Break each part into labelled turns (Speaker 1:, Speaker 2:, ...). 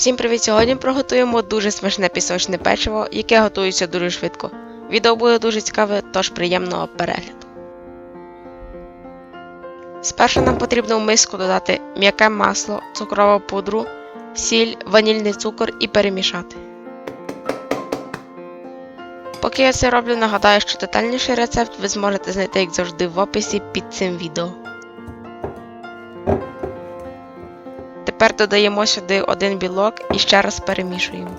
Speaker 1: Всім привіт! Сьогодні приготуємо дуже смачне пісочне печиво, яке готується дуже швидко. Відео буде дуже цікаве, тож приємного перегляду. Спершу нам потрібно в миску додати м'яке масло, цукрову пудру, сіль, ванільний цукор і перемішати. Поки я це роблю, нагадаю, що детальніший рецепт ви зможете знайти, як завжди, в описі під цим відео. Тепер додаємо сюди один білок і ще раз перемішуємо.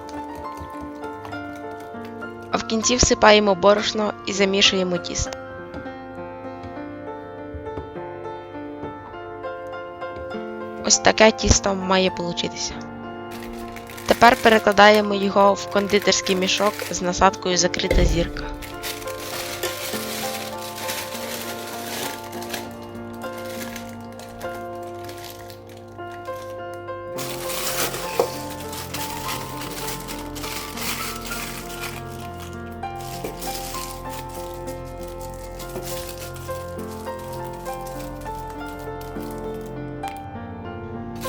Speaker 1: А в кінці всипаємо борошно і замішуємо тісто. Ось таке тісто має получитися. Тепер перекладаємо його в кондитерський мішок з насадкою закрита зірка.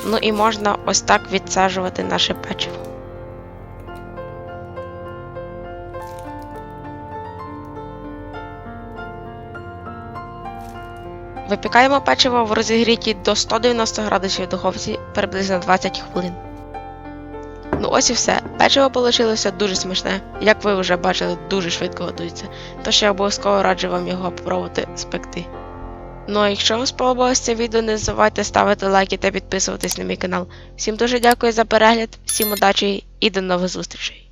Speaker 1: Ну і можна ось так відсаджувати наше печиво. Випікаємо печиво в розігріті до 190 градусів духовці приблизно 20 хвилин. Ну ось і все. Печиво вийшло дуже смачне, як ви вже бачили, дуже швидко готується. Тож я обов'язково раджу вам його попробувати спекти. Ну а якщо вам сподобалось це відео, не забувайте ставити лайки та підписуватись на мій канал. Всім дуже дякую за перегляд, всім удачі і до нових зустрічей!